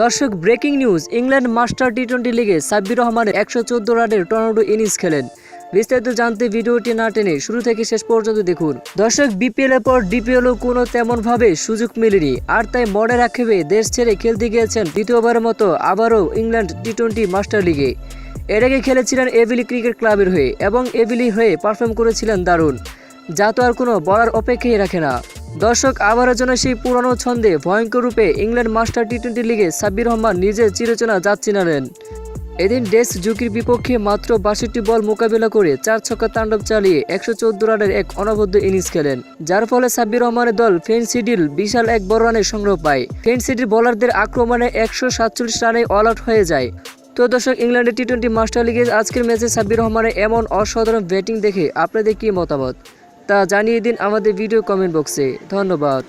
দর্শক breaking news England master T twenty লিগে সাব্বির রহমানের একশো চোদ্দ রানের টর্নাডো ইনিংস খেলেন। বিস্তারিত জানতে ভিডিওটি না টেনে শুরু থেকে শেষ পর্যন্ত দেখুন। দর্শক বিপিএল এর পর ডিপিএলও কোনো তেমন ভাবে সুযোগ মেলেনি, আর তাই মনে রাখবে দেশ ছেড়ে খেলতে গিয়েছেন দ্বিতীয়বারের মতো আবারও ইংল্যান্ড টি টোয়েন্টি মাস্টার লিগে। এর আগে খেলেছিলেন এভিলি ক্রিকেট ক্লাবের হয়ে এবং এভিলি হয়ে পারফর্ম করেছিলেন দারুণ, যা তো আর কোনো বলার অপেক্ষাই রাখে না। দর্শক, আবারও যেন সেই পুরনো ছন্দে ভয়ঙ্কর রূপে ইংল্যান্ড মাস্টার টি টোয়েন্টি লিগে সাব্বির রহমান নিজের চিরচেনা যাচ্ছি নালেন এদিন ডেস ঝুঁকির বিপক্ষে মাত্র বাষট্টি বল মোকাবিলা করে চার ছক্কা তাণ্ডব চালিয়ে একশো চোদ্দ রানের এক অনবদ্য ইনিংস খেলেন, যার ফলে সাব্বির রহমানের দল ফেন্সিডিল বিশাল এক বড় রানের সংগ্রহ পায়। ফেন্সিডির বোলারদের আক্রমণে একশো সাতচল্লিশ রানে অল আউট হয়ে যায়। তো দর্শক, ইংল্যান্ডের টি টোয়েন্টি মাস্টার লিগের আজকের ম্যাচে সাব্বির রহমানের এমন অসাধারণ ব্যাটিং দেখে আপনাদের কী মতামত? তা জানিয়ে দিন আমাদের ভিডিও কমেন্ট বক্সে ধন্যবাদ।